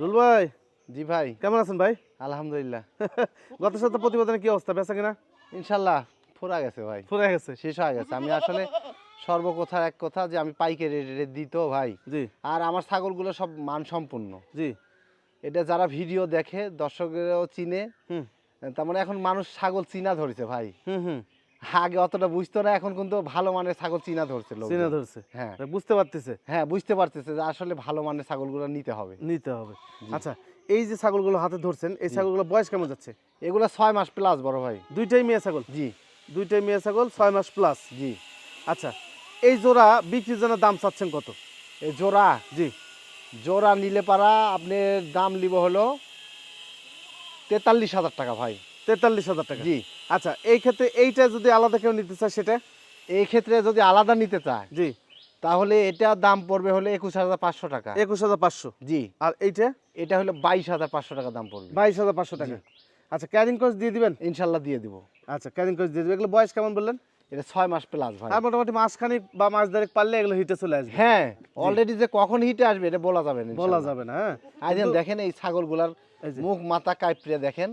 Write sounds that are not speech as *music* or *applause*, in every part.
Rule ভাই? জি ভাই। কেমন আছেন ভাই? আলহামদুলিল্লাহ। *laughs* গত সপ্তাহ প্রতিবেদনে কি অবস্থা বেচা কিনা? ইনশাল্লাহ ফুরা গেছে ভাই। ফুরে গেছে? শেষ হয়ে গেছে। আমি আসলে সর্বকথার এক কথা যে আমি পাইকারি রেটে দিত ভাই। জি। আর আমার ছাগলগুলো সব মানসম্পন্ন। জি। এটা যারা ভিডিও দেখে দর্শকেরাও চিনে। হুম। তার মানে এখন মানুষ ছাগল চিনা ধরেছে ভাই। হুম হুম। আগে অতটা বুঝতো না এখন কিন্তু ভালো মানের ছাগল চিনা ধরছে চিনা ধরছে? হ্যাঁ। বুঝতে পারতেছে? হ্যাঁ বুঝতে পারতেছে যে আসলে ভালো মানের ছাগলগুলো নিতে হবে। নিতে হবে। আচ্ছা এই যে ছাগলগুলো হাতে ধরছেন এই ছাগলগুলো বয়স কেমন যাচ্ছে? এগুলো ছয় মাস প্লাস বড় ভাই। দুইটাই মেয়ে ছাগল? জি। দুইটাই মেয়ে ছাগল ছয় মাস প্লাস জি। আচ্ছা এই জোড়া বিক্রির জন্য দাম চাচ্ছেন কত? এই জোড়া? জি। জোড়া নিলে পারা আপনি দাম নিব হলো তেতাল্লিশ হাজার টাকা ভাই। তেতাল্লিশ হাজার টাকা। জি। আচ্ছা এই ক্ষেত্রে এইটা যদি আলাদা কেউ নিতে চায় সেটা? এই ক্ষেত্রে যদি আলাদা নিতে চায় জি। তাহলে এটা দাম পড়বে হলে একুশ হাজার পাঁচশো টাকা। একুশ হাজার পাঁচশো। জি। আর এইটা? এটা হলো বাইশ হাজার পাঁচশো টাকা দাম পড়বে। বাইশ হাজার পাঁচশো টাকা। আচ্ছা ক্যারিং কোর্স দিয়ে দিবেন? ইনশাল্লাহ দিয়ে দিব। আচ্ছা ক্যারিং কোর্স দিয়ে দিবেন। এগুলো বয়স কেমন বললেন? এটা ছয় মাস প্লাস ভাই। আর মোটামুটি মাসখানিক বা মাস দেড়েক পারলে এগুলো হিটে চলে আসবে। হ্যাঁ অলরেডি যে কখন হিটে আসবে এটা বলা যাবে না বলা যাবে না হ্যাঁ। আজ দেখেন এই ছাগলগুলার মুখ মাথা কাইপড়ে দেখেন।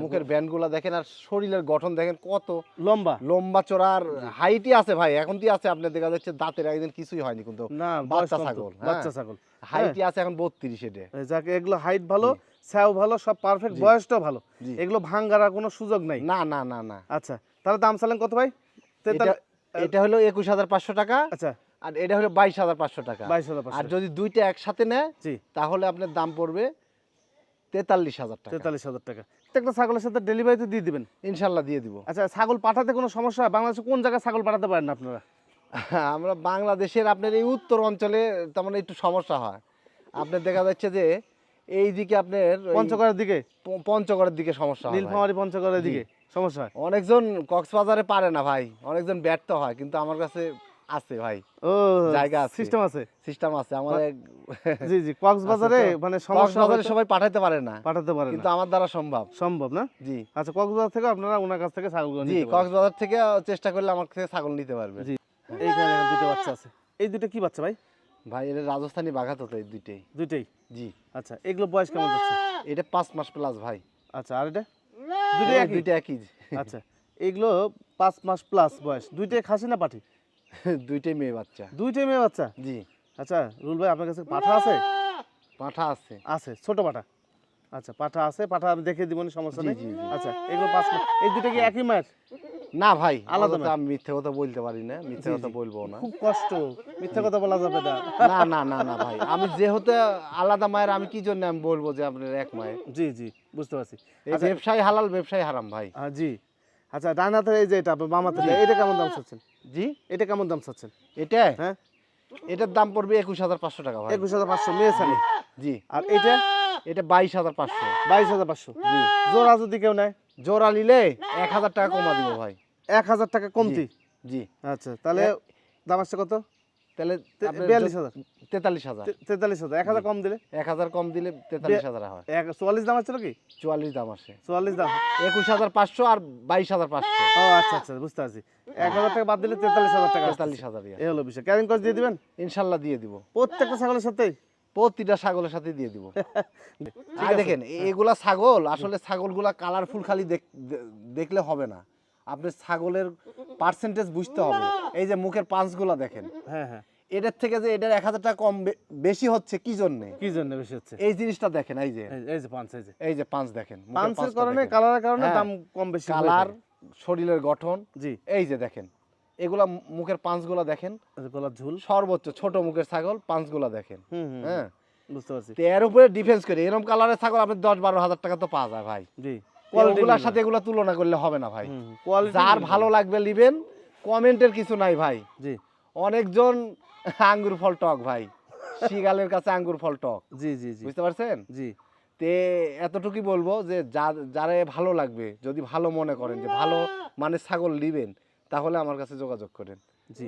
মুখের ব্যান্ডগুলা দেখেন আর শরীরের গঠন দেখেন কত লম্বা। লম্বা চড়ার হাইটই আছে ভাই এখন কি আছে আপনার দেখা যাচ্ছে দাঁতের একদিন কিছুই হয়নি কিন্তু। না বাচ্চা ছাগল, হ্যাঁ। বাচ্চা ছাগল। হাইটই আছে এখন বত্রিশ এটা। যাকে এগুলো হাইট ভালো স্যাও ভালো সব পারফেক্ট বয়সটাও ভালো। এগুলো ভাঙ্গার কোনো সুযোগ নাই। না না না না। আচ্ছা তাহলে দাম চালেন কত ভাই? এটা হলো একুশ হাজার পাঁচশো টাকা আচ্ছা। আর এটা হলো বাইশ হাজার পাঁচশো টাকা। বাইশ হাজার আর যদি দুইটা একসাথে নেয় জি। তাহলে আপনার দাম পড়বে তেতাল্লিশ হাজার টাকা। তেতাল্লিশ হাজার টাকা। প্রত্যেকটা ছাগলের সাথে ডেলিভারি তো দিয়ে দিবেন? ইনশাল্লাহ দিয়ে দিব। আচ্ছা ছাগল পাঠাতে কোনো সমস্যা হয়? বাংলাদেশে কোন জায়গায় ছাগল পাঠাতে পারেন আপনারা? *laughs* আমরা বাংলাদেশের আপনার এই উত্তর অঞ্চলে তেমন একটু সমস্যা হয়। আপনার দেখা যাচ্ছে যে এই দিকে আপনার পঞ্চগড়ের দিকে? পঞ্চগড়ের দিকে সমস্যা। নীলফামারি পঞ্চগড়ের দিকে সমস্যা হয়? অনেকজন কক্সবাজারে পারে না ভাই। অনেকজন ব্যর্থ হয়। কিন্তু আমার কাছে আছে ভাই। ও জায়গা আছে। সিস্টেম আছে? সিস্টেম আছে। এক জি জি কক্সবাজারে। মানে কক্সবাজারে সবাই পাঠাতে পারে না। পাঠাতে পারেন কিন্তু আমার দ্বারা সম্ভব। সম্ভব না? জি। আচ্ছা কক্সবাজার থেকে আপনারা ওনার কাছ থেকে ছাগলগুলো জি কক্সবাজার থেকে চেষ্টা করলে আমার কাছে ছাগল নিতে পারবে। জি এইখানে দুটো বাচ্চা আছে। এই দুটো কি বাচ্চা ভাই? ভাই এটা রাজস্থানি বাঘাত তো এই দুইটাই। দুইটাই? জি। আচ্ছা এগুলো বয়স কেমন যাচ্ছে? এটা পাঁচ মাস প্লাস ভাই। আচ্ছা আর এটা? দুটোই একই? দুইটা একই। আচ্ছা এগুলো পাঁচ মাস প্লাস বয়স। দুইটাই খাসি না পাঠি *laughs* দুইটাই মেয়ে বাচ্চা। দুইটাই মেয়ে বাচ্চা? জি। আচ্ছা রুল ভাই আপনার কাছে পাঠা আছে? পাঁঠা আছে। আছে ছোট পাঠা। আচ্ছা পাঠা আছে পাঠা আমি দেখে দিব সমস্যা নেই। আচ্ছা এগুলো পাঁচ এই দুটো কি একই মায়ের? না ভাই আলাদা আমি মিথ্যে কথা বলতে পারি না মিথ্যে কথা বলব না। খুব কষ্ট মিথ্যা কথা বলা যাবে না। না না না না ভাই আমি যেহেতু আলাদা মায়ের আমি কি জন্য আমি বলব যে আপনার এক মায়ের? জি জি বুঝতে পারছি। এই আচ্ছা, ব্যবসায়ী হালাল ব্যবসায় হারাম ভাই। জি। আচ্ছা ডান হাতের এই যে এটা আপনার বাম হাতের এটা কেমন দাম চাচ্ছেন? জি? এটা কেমন দাম চাচ্ছেন? এটা? হ্যাঁ? এটার দাম পড়বে একুশ হাজার পাঁচশো টাকা ভাই। একুশ হাজার পাঁচশো মেয়ে ছানি জি। আর এটা এটা বাইশ হাজার পাঁচশো। বাইশ হাজার পাঁচশো। জি। জোড়া যদি কেউ নেয়? জোড়া নিলে এক হাজার টাকা কমা দিব ভাই। এক হাজার টাকা কমতি? জি আচ্ছা তাহলে দাম আসছে কত? তাহলে বিয়াল্লিশ হাজার। তেতাল্লিশ হাজার। তেতাল্লিশ হাজার। এক হাজার কম দিলে? এক হাজার কম দিলে তেতাল্লিশ হাজার হয়। এক চুয়াল্লিশ দাম আসছিল কি চুয়াল্লিশ দাম আসে। চুয়াল্লিশ দাম। একুশ হাজার পাঁচশো আর বাইশ হাজার পাঁচশো। ও আচ্ছা আচ্ছা বুঝতে পারছি। এক হাজার টাকা বাদ দিলে তেতাল্লিশ হাজার টাকা তেতাল্লিশ হাজার এই হলো বিষয়। ক্যারিং কস্ট দিয়ে দিবেন? ইনশাল্লাহ দিয়ে দিব। প্রত্যেকটা ছাগলের সাথেই? প্রতিটা ছাগলের সাথে দিয়ে দিব। *laughs* আছে। দেখেন এগুলা ছাগল আসলে ছাগলগুলা কালারফুল খালি দেখ- দেখলে হবে না। আপনি ছাগলের পার্সেন্টেজ বুঝতে হবে। এই যে মুখের পাঁচগুলা দেখেন। হ্যাঁ হ্যাঁ। এটার থেকে যে এটার এক হাজার টাকা কম বেশি হচ্ছে কি জন্যে? কি জন্য বেশি হচ্ছে? এই জিনিসটা দেখেন এই যে। এই- যে পাঁচ এই যে। এই যে পাঁচ দেখেন পাঁচের কারণে কালারের কারণে হ্যাঁ। দাম কম বেশি কালার শরীরের গঠন। জি। এই যে দেখেন এগুলা মুখের পাঁচগুলা দেখেন। গলার ঝুল। সর্বোচ্চ ছোট মুখের ছাগল পাঁচগুলা দেখেন। হ্যাঁ। বুঝতে পারছি। এর উপরে ডিফেন্স করে। এরকম কালারের ছাগল আপনি দশ বারো হাজার টাকা তো পাওয়া যায় ভাই। জি। ওগুলার সাথে এগুলা তুলনা করলে হবে না ভাই। যার ভালো লাগবে নিবেন কমেন্টের কিছু নাই ভাই। জি। অনেকজন *laughs* আঙ্গুর ফল টক ভাই। শিগালের কাছে আঙ্গুর ফল টক। জি জি জি। বুঝতে পারছেন? জি। তে এতটুকুই বলব যে যা- যারা ভালো লাগবে যদি ভালো মনে করেন যে ভালো মানে ছাগল নিবেন তাহলে আমার কাছে যোগাযোগ করেন। জি।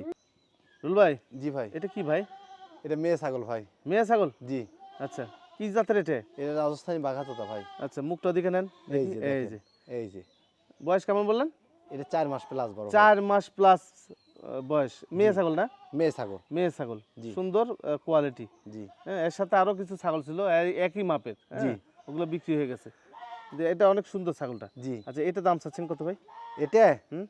রুল ভাই জি ভাই। এটা কি ভাই? এটা মেয়ে ছাগল ভাই। মেয়ে ছাগল? জি। আচ্ছা। কি জাতের এটা? এটা রাজস্থানী বাঘাতোতা ভাই। আচ্ছা মুখটা দিকে নেন। এই যে এই যে। এই যে। বয়স কেমন বললেন? এটা চার মাস প্লাস বড়। চার মাস প্লাস বয়স। মেয়ে ছাগল না? মেয়ে ছাগল। মেয়ে ছাগল। সুন্দর কোয়ালিটি জি। হ্যাঁ এর সাথে আরও কিছু ছাগল ছিল একই মাপের হ্যাঁ, জি। ওগুলো বিক্রি হয়ে গেছে। এটা অনেক সুন্দর ছাগলটা। জি। আচ্ছা এটা দাম চাচ্ছেন কত ভাই? এটা? হুম?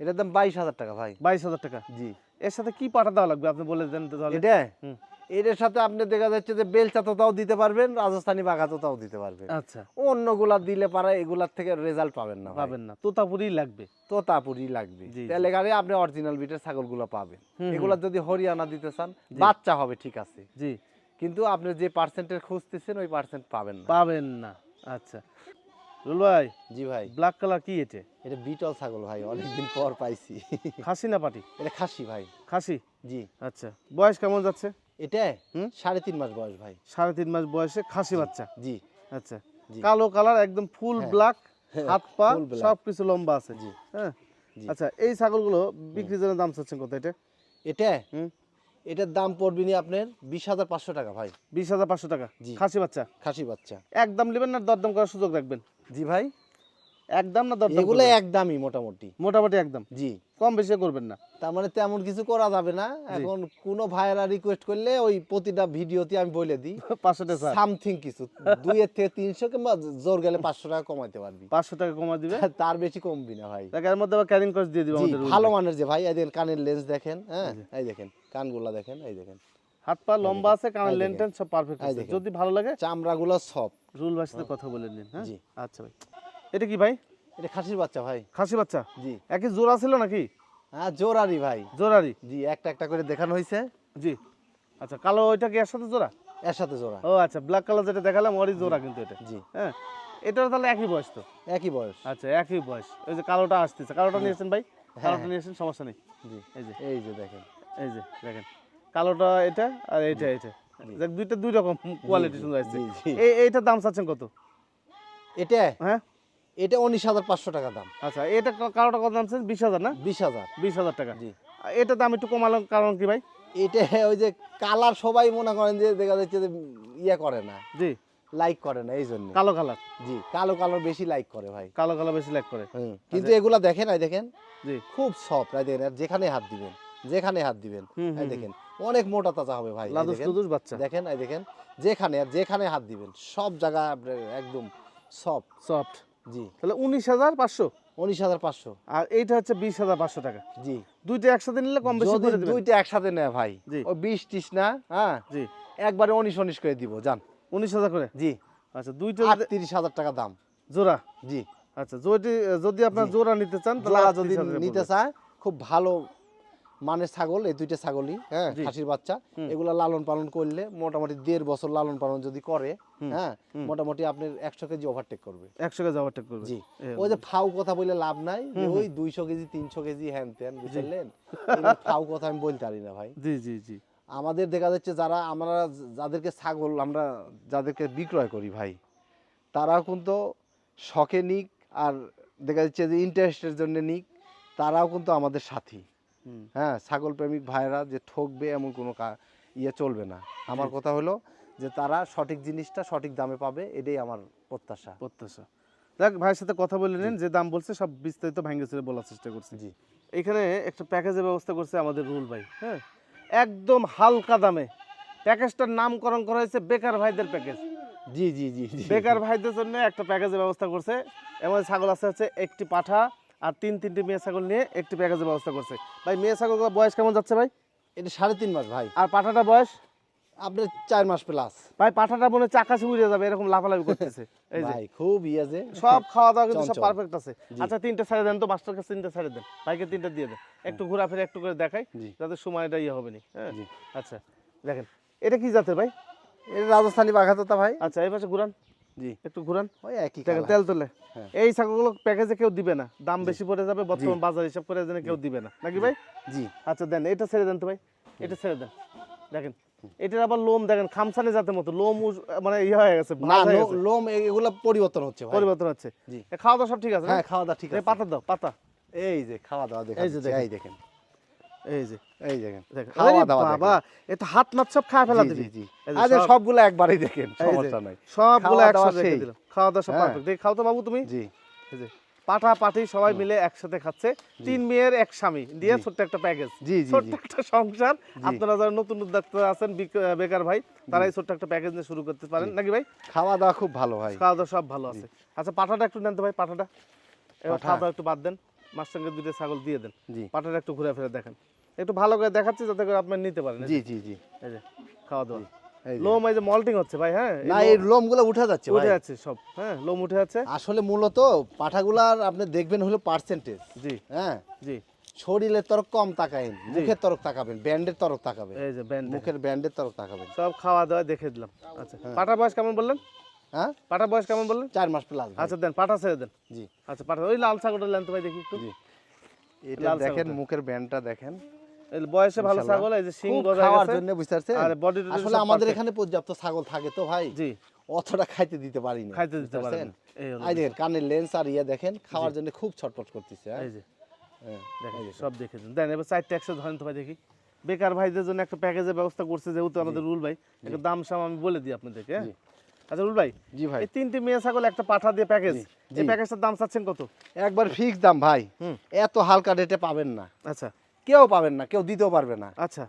এটার দাম বাইশ হাজার টাকা ভাই। বাইশ হাজার টাকা। জি। এর সাথে কি পাঠা দেওয়া লাগবে? আপনি বলে দেন এটা? হুম। এটার সাথে আপনি দেখা যাচ্ছে যে বেলচা তোতাও দিতে পারবেন রাজস্থানি বাঘা তোতাও দিতে পারবেন। আচ্ছা। অন্যগুলা দিলে পারা এগুলার থেকে রেজাল্ট পাবেন না পাবেন না। তোতাপুরি লাগবে। তোতাপুরি লাগবে। তাহলে গাড়ি আপনি অরিজিনাল বিটের ছাগলগুলো পাবেন। এগুলা যদি হরিয়ানা দিতে চান বাচ্চা হবে ঠিক আছে। জি। কিন্তু আপনি যে পার্সেন্টের খুঁজতেছেন ওই পার্সেন্ট পাবেন না। পাবেন না। আচ্ছা। রুল ভাই জি ভাই। ব্ল্যাক কালার কি এটা এটা বিটল ছাগল ভাই অনেকদিন পর পাইছি। খাসি না পাটি? এটা খাসি ভাই। খাসি? জি। আচ্ছা। বয়স কেমন যাচ্ছে? এটা হুম? সাড়ে তিন মাস বয়স ভাই। সাড়ে তিন মাস বয়সে খাসি বাচ্চা? জি। আচ্ছা। কালো কালার একদম ফুল হ্যাঁ। ব্ল্যাক হাত পা full black। সব কিছু লম্বা আছে। জি। হ্যাঁ? আচ্ছা এই ছাগলগুলো বিক্রির জন্য দাম চাচ্ছেন কত এটা? এটা? হুম? এটার দাম পড়বে নি আপনার বিশ হাজার পাঁচশো টাকা ভাই। বিশ হাজার পাঁচশো টাকা? জি। খাসি বাচ্চা? খাসি বাচ্চা। একদম নেবেন না দরদাম করার সুযোগ রাখবেন? জি ভাই। একদম না দরদাম এগুলো একদমই মোটামুটি। মোটামুটি একদম। জি। কম বেশি করবেন না। তার মানে তেমন কিছু করা যাবে না। এখন কোনো ভাইয়েরা রিকোয়েস্ট করলে ওই প্রতিটা ভিডিওতে আমি বলে দিই পাঁচশোটা স্যার সামথিং কিছু। দুইয়ের থেকে তিনশো কিংবা জোর গেলে পাঁচশো টাকা কমাইতে পারবি। পাঁচশো টাকা কমা দিবে? তার বেশি কমবি না ভাই। এর মধ্যে আবার ক্যারিং দিয়ে দিবে ভালো মানের যে ভাই এই দেখেন কানের লেন্স দেখেন হ্যাঁ এই দেখেন কানগুলা দেখেন এই দেখেন। হাত পা লম্বা আছে কানের এই লেন দেখেন। টেন সব পারফেক্ট আছে। যদি ভালো লাগে চামড়াগুলো সব রুল ভাইয়ের সাথে কথা বলে নিন হ্যাঁ। আচ্ছা ভাই। এটা কি ভাই? এটা খাসির বাচ্চা ভাই। খাসি বাচ্চা? জি। একই জোড়া ছিল নাকি? হ্যাঁ জোরারি ভাই। জোড়ারি জি একটা একটা করে দেখানো হয়েছে জি। আচ্ছা কালো ওইটা কি এর সাথে জোড়া? এর সাথে জোড়া। ও আচ্ছা ব্ল্যাক কালার যেটা দেখালাম ওরই জোড়া কিন্তু এটা। জি। হ্যাঁ এটার তাহলে একই বয়স তো? একই বয়স। আচ্ছা একই বয়স। ওই যে কালোটা আসতেছে। কালোটা নিয়েছেন ভাই? কালোটা হ্যাঁ। নিয়েছেন সমস্যা নেই। জি। এই যে। এই যে দেখেন। এই যে দেখেন। কালোটা এটা আর এইটা এটা দেখ দুইটা দুই রকম কোয়ালিটি সুন্দর আসছে। এইটার দাম চাচ্ছেন কত? এটা? হ্যাঁ? এটা উনিশ হাজার পাঁচশো টাকা দাম। আচ্ছা এটা কা- কালোটা কত দাম বিশ হাজার না? বিশ হাজার। বিশ হাজার টাকা। জি। এটা দাম একটু কমালাম কারণ কি ভাই? এটা ওই যে কালার সবাই মনে করেন যে দেখা যাচ্ছে যে ইয়ে করে না। জি। লাইক করে না এই জন্য। কালো কালার। জি কালো কালো বেশি লাইক করে ভাই। কালো কালো বেশি লাইক করে। কিন্তু এগুলা দেখেন এই দেখেন জি। খুব সফট এই দেখেন আর যেখানে হাত দিবেন যেখানে হাত দিবেন হুম, দেখেন অনেক মোটা তাজা হবে ভাই বাচ্চা। দেখেন এই দেখেন যেখানে আর যেখানে হাত দিবেন সব জায়গা একদম সফট সফট জি। তাহলে উনিশ হাজার পাঁচশো। উনিশ হাজার পাঁচশো। আর এইটা হচ্ছে বিশ হাজার পাঁচশো টাকা। জি। দুইটা একসাথে নিলে কম বেশি করে দুইটা একসাথে নেয় ভাই। ও বিশ টিস না হ্যাঁ? জি। একবারে উনিশ উনিশ করে দিব জান উনিশ হাজার করে? জি। আচ্ছা দুইটা আটত্রিশ হাজার টাকা দাম। জোড়া? জি। আচ্ছা যদি যদি আপনার জোড়া নিতে চান তাহলে যদি নিতে। চায় খুব ভালো মানের ছাগল এই দুইটা ছাগলই হ্যাঁ খাসির বাচ্চা এগুলা লালন পালন করলে মোটামুটি দেড় বছর লালন পালন যদি করে হ্যাঁ মোটামুটি আপনার একশো কেজি ওভারটেক করবে। একশো কেজি ওভারটেক করবে। জি। ওই যে ফাউ কথা বলে লাভ নাই ওই দুইশো কেজি তিনশো কেজি হ্যান ত্যান বুঝলেন? ফাউ কথা আমি বলতে পারি না ভাই। জি জি জি। আমাদের দেখা যাচ্ছে যারা আমরা যাদেরকে ছাগল আমরা যাদেরকে বিক্রয় করি ভাই তারাও কিন্তু শখে নিক আর দেখা যাচ্ছে যে ইন্টারেস্টের জন্য নিক তারাও কিন্তু আমাদের সাথী। হ্যাঁ ছাগল প্রেমিক ভাইরা যে ঠকবে এমন কোনো কা- ইয়ে চলবে না। আমার কথা হলো যে তারা সঠিক জিনিসটা সঠিক দামে পাবে এটাই আমার প্রত্যাশা। প্রত্যাশা। দেখ ভাইয়ের সাথে কথা বলে নিন যে দাম বলছে সব বিস্তারিত ভাঙ্গে চলে বলার চেষ্টা করছি। জি। এখানে একটা প্যাকেজের ব্যবস্থা করছে আমাদের রুল ভাই হ্যাঁ? একদম হালকা দামে। প্যাকেজটার নামকরণ করা হয়েছে বেকার ভাইদের প্যাকেজ। জি জি জি। বেকার ভাইদের জন্য একটা প্যাকেজের ব্যবস্থা করছে। এমন ছাগল আছে হচ্ছে একটি পাঠা আর তিন তিনটি মেয়ে ছাগল নিয়ে একটি প্যাকেজের ব্যবস্থা করছে। ভাই মেয়ে ছাগলগুলো বয়স কেমন যাচ্ছে ভাই? এটা সাড়ে তিন মাস ভাই। আর পাঠাটা বয়স? আপনার চার মাস প্লাস ভাই পাঠাটা মনে হচ্ছে আকাশে উড়ে যাবে এরকম লাফালাফি করতেছে। *laughs* এই যে। খুব ইয়ে যে। সব *laughs* খাওয়া দাওয়া কিন্তু সব পারফেক্ট আছে। আচ্ছা তিনটে ছেড়ে দেন তো মাস্টার কাছে তিনটে ছেড়ে দেন। ভাইকে তিনটে দিয়ে দেন। একটু ঘোরাফেরা একটু করে দেখাই যাতে সময়টা ইয়ে হবে না। হ্যাঁ? আচ্ছা দেখেন। এটা কি জাতের ভাই? এটা রাজস্থানি বাঘাতোতা ভাই। আচ্ছা এই পাশে ঘুরান। জি। একটু ঘুরান। ওই একই তেল তোলে। হ্যাঁ। এই ছাগলগুলো প্যাকেজে কেউ দিবে না। দাম বেশি পড়ে যাবে বর্তমান বাজার হিসাব করে যেন কেউ দিবে না। নাকি ভাই? জি। আচ্ছা দেন এটা ছেড়ে দেন তো ভাই। এটা ছেড়ে দেন। দেখেন এটার আবার লোম দেখেন খামসানি জাতের মতো। লোম মানে ইয়ে হয়ে গেছে লোম এগুলা পরিবর্তন হচ্ছে পরিবর্তন হচ্ছে। খাওয়া দাওয়া সব ঠিক আছে হ্যাঁ খাওয়া দাওয়া ঠিক আছে। পাতা দাও পাতা। এই যে খাওয়া দাওয়া দেখেন। এই যে দেখেন। এই যে এই দেখেন দেখেন খাওয়া দাওয়া বাবা এটা হাত মাত সব খায় ফেলা দিবি। জি, জি। এই যে আরে সব- সবগুলো একবারই দেখেন সমস্যা নাই। সবগুলো একসাথে রেখে দিলাম। খাওয়া দাওয়া সব হ্যাঁ। পারফেক্ট দেখি খাও তো বাবু তুমি? জি। এই যে পাঠা পাঠি সবাই মিলে একসাথে খাচ্ছে। তিন মেয়ের এক স্বামী দিয়ে ছোট্ট একটা প্যাকেজ ছোট্ট একটা সংসার। আপনারা যারা নতুন উদ্যোক্তা আছেন বিক- বেকার ভাই তারা এই ছোট্ট একটা প্যাকেজ নিয়ে শুরু করতে পারেন। নাকি ভাই? খাওয়া দাওয়া খুব ভালো ভাই। খাওয়া দাওয়া সব ভালো আছে। আচ্ছা পাঠাটা একটু নেন তো ভাই পাঠাটা। এবার খাওয়া দাওয়া একটু বাদ দেন। মাছ সঙ্গে দুটো ছাগল দিয়ে দেন। জি। পাঠাটা একটু ঘুরে ফিরে দেখেন। একটু ভালো করে দেখাচ্ছি যাতে করে আপনি নিতে পারেন। জি জি জি। এই যে খাওয়া দাওয়া। এই লোম এই যে মল্টিং হচ্ছে ভাই হ্যাঁ? না এই লোমগুলো উঠে যাচ্ছে উঠে যাচ্ছে সব হ্যাঁ? লোম উঠে যাচ্ছে। আসলে মূলত পাঠাগুলার আপনি দেখবেন হলো পার্সেন্টেজ জি। হ্যাঁ? জি। শরীরের তরফ কম মুখের তাকাবেন ব্যান্ডের তরফ তাকাবেন। এই যে ব্যান্ড মুখের ব্যান্ডের তাকাবেন। সব খাওয়া দাওয়া দেখে দিলাম। আচ্ছা পাটা বয়স কেমন বললেন? হ্যাঁ? পাটা বয়স কেমন বললেন? চার মাস প্লাস আচ্ছা দেন পাটা ছেড়ে দেন। জি। আচ্ছা পাটা ওই লাল ছাগলটা লেন তো ভাই দেখি একটু। জি। এটা দেখেন মুখের ব্যান্ডটা দেখেন। বয়সে ভালো ছাগল এই যে গেছে। জন্য বুঝতে পারছেন? আর বডি আসলে আমাদের এখানে পর্যাপ্ত ছাগল থাকে তো ভাই। জি। অতটা খাইতে দিতে পারি না। খাইতে দিতে পারেন এই দেখেন কানের লেন্স আর ইয়ে দেখেন খাওয়ার জন্য খুব ছটপট করতেছে হ্যাঁ? এই যে। হ্যাঁ। দেখেন সব দেখে দিন। দেন এবার চারটে একশো ধরেন তো ভাই দেখি। বেকার ভাইদের জন্য একটা প্যাকেজের ব্যবস্থা করছে যেহেতু আমাদের রুল ভাই একটা দাম সাম আমি বলে দিই আপনাদেরকে আচ্ছা ভাই জি ভাই। এই তিনটি মেয়ে ছাগল একটা পাঠা দিয়ে প্যাকেজ জি, এই প্যাকেজটার দাম চাচ্ছেন কত? একবার ফিক্স দাম ভাই। এত হালকা রেটে পাবেন না। আচ্ছা। কেউ পাবেন না কেউ দিতেও পারবে না। আচ্ছা।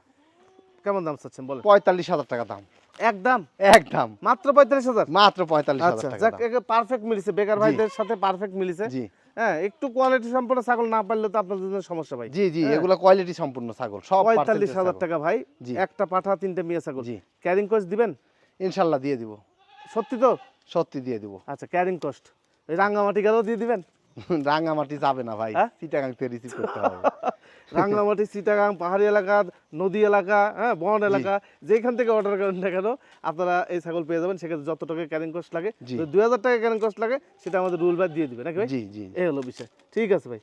কেমন দাম চাচ্ছেন বলেন? পঁয়তাল্লিশ হাজার টাকা দাম। এক দাম? এক দাম। মাত্র পঁয়তাল্লিশ হাজার? মাত্র পঁয়তাল্লিশ আচ্ছা হাজার যাক। পারফেক্ট মিলেছে বেকার। ভাইদের সাথে পারফেক্ট মিলেছে। জি। হ্যাঁ একটু কোয়ালিটি সম্পন্ন ছাগল না পারলে তো আপনাদের জন্য সমস্যা ভাই। জি জি হ্যাঁ। এগুলো কোয়ালিটি সম্পূর্ণ ছাগল সব পঁয়তাল্লিশ হাজার টাকা ভাই। একটা পাঠা তিনটে মেয়ে ছাগল। জি। ক্যারিং কস্ট দিবেন? ইনশাল্লাহ দিয়ে দিব। সত্যি তো? সত্যি দিয়ে দিব। আচ্ছা ক্যারিং কস্ট ওই রাঙ্গামাটি গেলেও দিয়ে দিবেন? *laughs* রাঙামাটি যাবে না ভাই? চিটাগাং থেকে রিসিভ করতে হবে। *laughs* রাঙ্গামাটি চিটাগাং পাহাড়ি এলাকা নদী এলাকা হ্যাঁ বন এলাকা যেখান থেকে অর্ডার করেন না কেন আপনারা এই ছাগল পেয়ে যাবেন। সেক্ষেত্রে যত টাকা ক্যারিং কস্ট লাগে। দুই হাজার টাকা ক্যারিং কস্ট লাগে সেটা আমাদের রুল বাদ দিয়ে দিবে নাকি ভাই? জি জি। এই হলো বিষয়। ঠিক আছে ভাই।